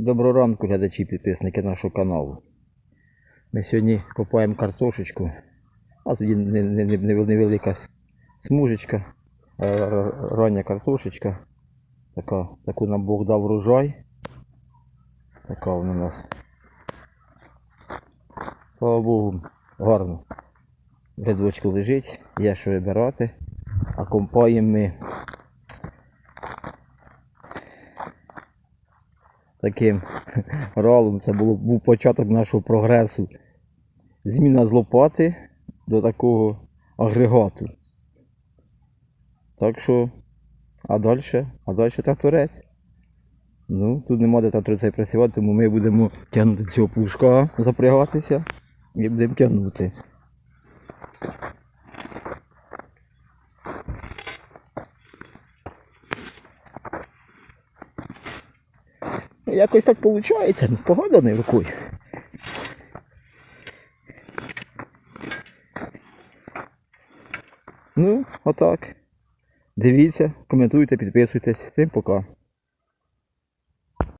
Доброго ранку, глядачі підписники нашого каналу. Ми сьогодні копаємо картошечку. У нас невелика смужечка, е, рання картошечка. Така, таку нам Бог дав врожай. Така вона у нас. Слава Богу, гарно. Рядочку лежить, є що вибирати. А компаємо ми таким ралом. Це було, був початок нашого прогресу. Зміна з лопати до такого агрегату. Так що, а далі, а далі тракторець. Ну, тут нема де тракторець працювати, тому ми будемо тягнути цього плужка, запрягатися і будемо тягнути. Якось так виходить, погода не рукує. Ну, отак. Дивіться, коментуйте, підписуйтесь. Всім пока.